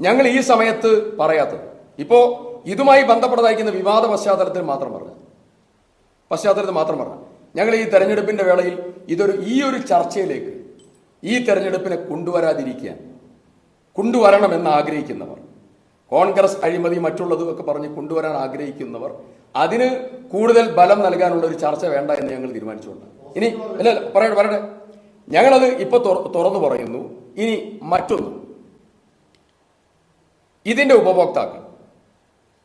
ഞങ്ങൾ ഈ സമയത്ത് പറയാത്തത്. ഇപ്പോ ഇതുമായി ബന്ധപ്പെട്ടതായിരിക്കുന്ന വിവാദ പശ്ചാത്തലത്തിൽ മാത്രം പറഞ്ഞു. പശ്ചാത്തലത്തിൽ മാത്രം പറഞ്ഞു. ഞങ്ങൾ ഈ തെരഞ്ഞെടുപ്പിന്റെ വേളയിൽ ഇതൊരു ഈ ഒരു ചർച്ചയിലേക്ക് ഈ തെരഞ്ഞെടുപ്പിനെ കൊണ്ടുവരാതിരിക്കാൻ കൊണ്ടുവരണമെന്ന് ആഗ്രഹിക്കുന്നവർ കോൺഗ്രസ് അഴിമതി മറ്റുള്ളതും ഒക്കെ പറഞ്ഞ് കൊണ്ടുവരാൻ ആഗ്രഹിക്കുന്നവർ അതിന് കൂടുതൽ ബലം നൽകാനുള്ള ഒരു ചർച്ച വേണ്ട എന്ന് ഞങ്ങൾ തീരുമാനിച്ചുകൊണ്ട്. ഇനി അല്ല, പറയട്ടെ പറയട്ടെ. ഞങ്ങളത് ഇപ്പൊ തുറന്നു പറയുന്നു. ഇനി മറ്റൊന്ന്. ഇതിന്റെ ഉപഭോക്താക്കൾ.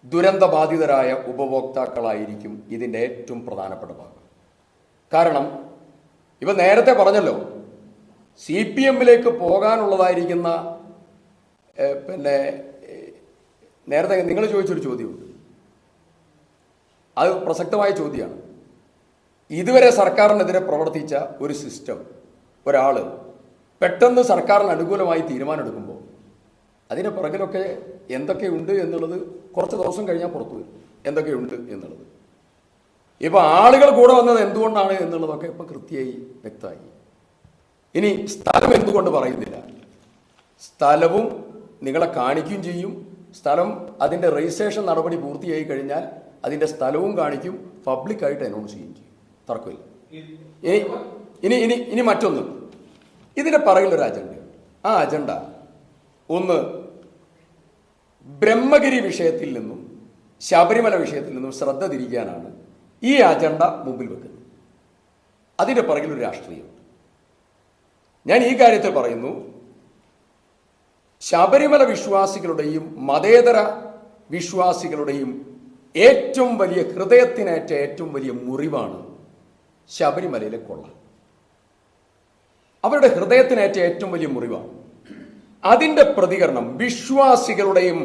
ദുരന്തബാധിതരായ ഉപഭോക്താക്കളായിരിക്കും ഇതിന്റെ ഏറ്റവും പ്രധാനപ്പെട്ട ഭാഗം. കാരണം ഇവ നേരത്തെ പറഞ്ഞല്ലോ സി പി എമ്മിലേക്ക് പോകാനുള്ളതായിരിക്കുന്ന പിന്നെ നേരത്തെ നിങ്ങൾ ചോദിച്ചൊരു ചോദ്യമുണ്ട്. അത് പ്രസക്തമായ ചോദ്യമാണ്. ഇതുവരെ സർക്കാരിനെതിരെ പ്രവർത്തിച്ച ഒരു സിസ്റ്റം ഒരാൾ പെട്ടെന്ന് സർക്കാരിന് അനുകൂലമായി തീരുമാനമെടുക്കുമ്പോൾ അതിന് പുറകിലൊക്കെ എന്തൊക്കെയുണ്ട് എന്നുള്ളത് കുറച്ച് ദിവസം കഴിഞ്ഞാൽ പുറത്തു വരും. എന്തൊക്കെയുണ്ട് എന്നുള്ളത്. ഇപ്പൊ ആളുകൾ കൂടെ വന്നത് എന്തുകൊണ്ടാണ് എന്നുള്ളതൊക്കെ ഇപ്പൊ കൃത്യമായി വ്യക്തമായി. ഇനി സ്ഥലം എന്തുകൊണ്ട് പറയുന്നില്ല? സ്ഥലവും നിങ്ങളെ കാണിക്കുകയും ചെയ്യും. സ്ഥലം അതിന്റെ രജിസ്ട്രേഷൻ നടപടി പൂർത്തിയായി കഴിഞ്ഞാൽ അതിന്റെ സ്ഥലവും കാണിക്കും. പബ്ലിക്കായിട്ട് അനൗൺസ് ചെയ്യുകയും ചെയ്യും. തർക്കമില്ല. ഇനി ഇനി ഇനി മറ്റൊന്ന്. ഇതിന്റെ പറയിലൊരു അജണ്ട ആ അജണ്ട ഒന്ന് ബ്രഹ്മഗിരി വിഷയത്തിൽ നിന്നും ശബരിമല വിഷയത്തിൽ നിന്നും ശ്രദ്ധ തിരിക്കാനാണ് ഈ അജണ്ട മുമ്പിൽ വെക്കുന്നത്. അതിന്റെ പുറകിൽ ഒരു രാഷ്ട്രീയം. ഞാൻ ഈ കാര്യത്തിൽ പറയുന്നു ശബരിമല വിശ്വാസികളുടെയും മതേതര വിശ്വാസികളുടെയും ഏറ്റവും വലിയ ഹൃദയത്തിനേറ്റ ഏറ്റവും വലിയ മുറിവാണ് ശബരിമലയിലെ കൊള്ള. അവരുടെ ഹൃദയത്തിനേറ്റ ഏറ്റവും വലിയ മുറിവാണ് അതിന്റെ പ്രതികരണം വിശ്വാസികളുടെയും